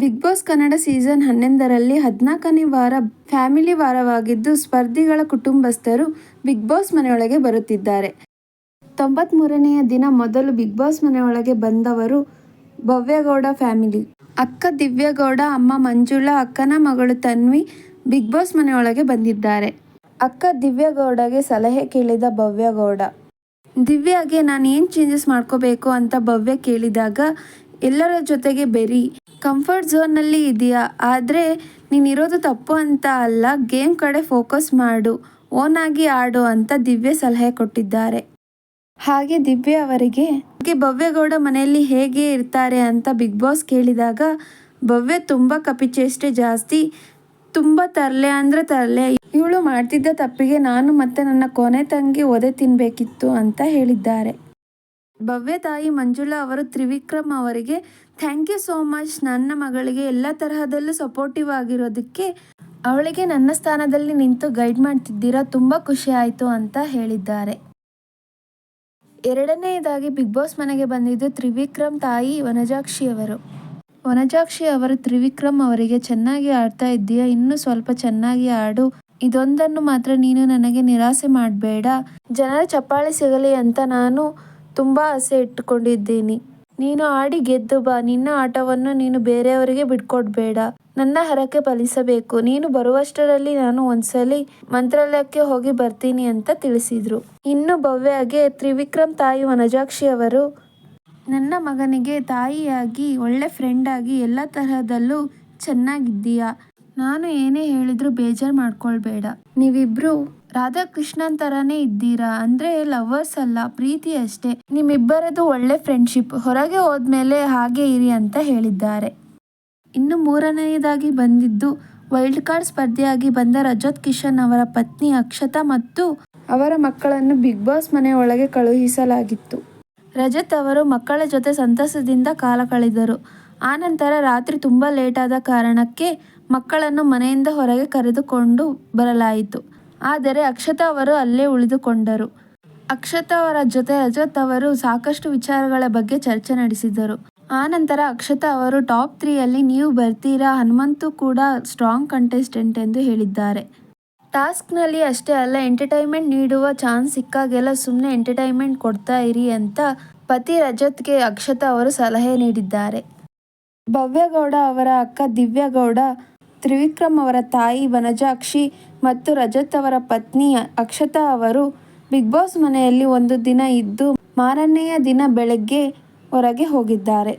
Big boss Kannada season ಹನ್ನೊಂದರಲ್ಲಿ ಹದಿನಾಲ್ಕನೇ ವಾರ ಫ್ಯಾಮಿಲಿ ವಾರವಾಗಿದ್ದು ಸ್ಪರ್ಧಿಗಳ ಕುಟುಂಬಸ್ಥರು ಬಿಗ್ ಬಾಸ್ ಮನೆಯೊಳಗೆ ಬರುತ್ತಿದ್ದಾರೆ. ತೊಂಬತ್ಮೂರನೆಯ ದಿನ ಮೊದಲು ಬಿಗ್ ಬಾಸ್ ಮನೆಯೊಳಗೆ ಬಂದವರು ಭವ್ಯಗೌಡ ಫ್ಯಾಮಿಲಿ. ಅಕ್ಕ ದಿವ್ಯಗೌಡ, ಅಮ್ಮ ಮಂಜುಳಾ, ಅಕ್ಕನ ಮಗಳು ತನ್ವಿ ಬಿಗ್ ಬಾಸ್ ಮನೆಯೊಳಗೆ ಬಂದಿದ್ದಾರೆ. ಅಕ್ಕ ದಿವ್ಯಗೌಡಗೆ ಸಲಹೆ ಕೇಳಿದ ಭವ್ಯಗೌಡ, ದಿವ್ಯಾಗೆ ನಾನು ಏನು ಚೇಂಜಸ್ ಮಾಡ್ಕೋಬೇಕು? ಅಂತ ಭವ್ಯ ಕೇಳಿದಾಗ, ಎಲ್ಲರ ಜೊತೆಗೆ ಬೆರಿ ಕಂಫರ್ಟ್ ಝೋನ್ನಲ್ಲಿ ಇದೆಯಾ? ಆದರೆ ನೀನಿರೋದು ತಪ್ಪು ಅಂತ ಅಲ್ಲ ಗೇಮ್ ಕಡೆ ಫೋಕಸ್ ಮಾಡು ಓನ್ ಆಗಿ ಆಡು ಅಂತ ದಿವ್ಯ ಸಲಹೆ ಕೊಟ್ಟಿದ್ದಾರೆ. ಹಾಗೆ ದಿವ್ಯ ಅವರಿಗೆ ಭವ್ಯಗೌಡ ಮನೆಯಲ್ಲಿ ಹೇಗೆ ಇರ್ತಾರೆ ಅಂತ ಬಿಗ್ ಬಾಸ್ ಕೇಳಿದಾಗ, ಭವ್ಯ ತುಂಬ ಕಪಿಚೇಷ್ಟೆ ಜಾಸ್ತಿ, ತುಂಬ ತರಲೆ ಅಂದರೆ ತರಲೆ, ಇವಳು ಮಾಡ್ತಿದ್ದ ತಪ್ಪಿಗೆ ನಾನು ಮತ್ತೆ ನನ್ನ ಕೊನೆ ತಂಗಿ ಒದೆ ತಿನ್ನಬೇಕಿತ್ತು ಅಂತ ಹೇಳಿದ್ದಾರೆ. ಭವ್ಯ ತಾಯಿ ಮಂಜುಳಾ ಅವರು ತ್ರಿವಿಕ್ರಮ್ ಅವರಿಗೆ ಥ್ಯಾಂಕ್ ಯು ಸೋ ಮಚ್ ನನ್ನ ಮಗಳಿಗೆ ಎಲ್ಲ ತರಹದಲ್ಲೂ ಸಪೋರ್ಟಿವ್ ಆಗಿರೋದಕ್ಕೆ ಅವಳಿಗೆ ನನ್ನ ಸ್ಥಾನದಲ್ಲಿ ನಿಂತು ಗೈಡ್ ಮಾಡ್ತಿದ್ದೀರಾ, ತುಂಬ ಖುಷಿ ಆಯಿತು ಅಂತ ಹೇಳಿದ್ದಾರೆ. ಎರಡನೆಯದಾಗಿ ಬಿಗ್ ಬಾಸ್ ಮನೆಗೆ ಬಂದಿದ್ದು ತ್ರಿವಿಕ್ರಮ್ ತಾಯಿ ವನಜಾಕ್ಷಿ ಅವರು. ವನಜಾಕ್ಷಿ ಅವರು, ತ್ರಿವಿಕ್ರಮ್ ಅವರಿಗೆ ಚೆನ್ನಾಗಿ ಆಡ್ತಾ ಇದ್ದೀಯಾ? ಇನ್ನೂ ಸ್ವಲ್ಪ ಚೆನ್ನಾಗಿ ಆಡು. ಇದೊಂದನ್ನು ಮಾತ್ರ ನೀನು ನನಗೆ ನಿರಾಸೆ ಮಾಡಬೇಡ. ಜನರ ಚಪ್ಪಾಳೆ ಸಿಗಲಿ ಅಂತ ನಾನು ತುಂಬ ಆಸೆ ಇಟ್ಟುಕೊಂಡಿದ್ದೀನಿ. ನೀನು ಆಡಿ ಗೆದ್ದು ಬಾ. ನಿನ್ನ ಆಟವನ್ನು ನೀನು ಬೇರೆಯವರಿಗೆ ಬಿಟ್ಕೊಡ್ಬೇಡ. ನನ್ನ ಹರಕೆ ಫಲಿಸಬೇಕು. ನೀನು ಬರುವಷ್ಟರಲ್ಲಿ ನಾನು ಒಂದ್ಸಲಿ ಮಂತ್ರಾಲಯಕ್ಕೆ ಹೋಗಿ ಬರ್ತೀನಿ ಅಂತ ತಿಳಿಸಿದ್ರು. ಇನ್ನು ಭವ್ಯಗೆ ತ್ರಿವಿಕ್ರಮ್ ತಾಯಿ ವನಜಾಕ್ಷಿ ಅವರು ನನ್ನ ಮಗನಿಗೆ ತಾಯಿಯಾಗಿ, ಒಳ್ಳೆ ಫ್ರೆಂಡ್ ಆಗಿ ಎಲ್ಲ ತರಹದಲ್ಲೂ ಚೆನ್ನಾಗಿದ್ದೀಯಾ? ನಾನು ಏನೇ ಹೇಳಿದ್ರು ಬೇಜಾರು ಮಾಡ್ಕೊಳ್ಬೇಡ. ನೀವಿಬ್ರು ರಾಧಾಕೃಷ್ಣನ್ ಥರನೇ ಇದ್ದೀರಾ? ಅಂದರೆ ಲವರ್ಸ್ ಅಲ್ಲ, ಪ್ರೀತಿ ಅಷ್ಟೇ. ನಿಮ್ಮಿಬ್ಬರದು ಒಳ್ಳೆ ಫ್ರೆಂಡ್ಶಿಪ್ ಹೊರಗೆ ಹೋದ್ಮೇಲೆ ಹಾಗೆ ಇರಿ ಅಂತ ಹೇಳಿದ್ದಾರೆ. ಇನ್ನು ಮೂರನೆಯದಾಗಿ ಬಂದಿದ್ದು ವೈಲ್ಡ್ ಕಾರ್ಡ್ ಸ್ಪರ್ಧೆಯಾಗಿ ಬಂದ ರಜತ್ ಕಿಶನ್ ಅವರ ಪತ್ನಿ ಅಕ್ಷತಾ ಮತ್ತು ಅವರ ಮಕ್ಕಳನ್ನು ಬಿಗ್ ಬಾಸ್ ಮನೆಯೊಳಗೆ ಕಳುಹಿಸಲಾಗಿತ್ತು. ರಜತ್ ಅವರು ಮಕ್ಕಳ ಜೊತೆ ಸಂತಸದಿಂದ ಕಾಲ ಕಳೆದರು. ಆನಂತರ ರಾತ್ರಿ ತುಂಬ ಲೇಟಾದ ಕಾರಣಕ್ಕೆ ಮಕ್ಕಳನ್ನು ಮನೆಯಿಂದ ಹೊರಗೆ ಕರೆದುಕೊಂಡು ಬರಲಾಯಿತು. ಆದರೆ ಅಕ್ಷತಾ ಅವರು ಅಲ್ಲೇ ಉಳಿದುಕೊಂಡರು. ಅಕ್ಷತಾ ಅವರ ಜೊತೆ ರಜತ್ ಅವರು ಸಾಕಷ್ಟು ವಿಚಾರಗಳ ಬಗ್ಗೆ ಚರ್ಚೆ ನಡೆಸಿದರು. ಆನಂತರ ಅಕ್ಷತಾ ಅವರು ಟಾಪ್ ತ್ರೀಯಲ್ಲಿ ನೀವು ಬರ್ತೀರಾ? ಹನುಮಂತು ಕೂಡ ಸ್ಟ್ರಾಂಗ್ ಕಂಟೆಸ್ಟೆಂಟ್ ಎಂದು ಹೇಳಿದ್ದಾರೆ. ಟಾಸ್ಕ್ನಲ್ಲಿ ಅಷ್ಟೇ ಅಲ್ಲ, ಎಂಟರ್ಟೈನ್ಮೆಂಟ್ ನೀಡುವ ಚಾನ್ಸ್ ಸಿಕ್ಕಾಗೆಲ್ಲ ಸುಮ್ಮನೆ ಎಂಟರ್ಟೈನ್ಮೆಂಟ್ ಕೊಡ್ತಾ ಇರಿ ಅಂತ ಪತಿ ರಜತ್ಗೆ ಅಕ್ಷತಾ ಅವರು ಸಲಹೆ ನೀಡಿದ್ದಾರೆ. ಭವ್ಯಗೌಡ ಅವರ ಅಕ್ಕ ದಿವ್ಯಗೌಡ ತ್ರಿವಿಕ್ರಮ್ ಅವರ ತಾಯಿ ವನಜಾಕ್ಷಿ ಮತ್ತು ರಜತ್ ಅವರ ಪತ್ನಿ ಅಕ್ಷತಾ ಅವರು ಬಿಗ್ ಬಾಸ್ ಮನೆಯಲ್ಲಿ ಒಂದು ದಿನ ಇದ್ದು ಮಾರನೆಯ ದಿನ ಬೆಳಗ್ಗೆ ಹೊರಗೆ ಹೋಗಿದ್ದಾರೆ.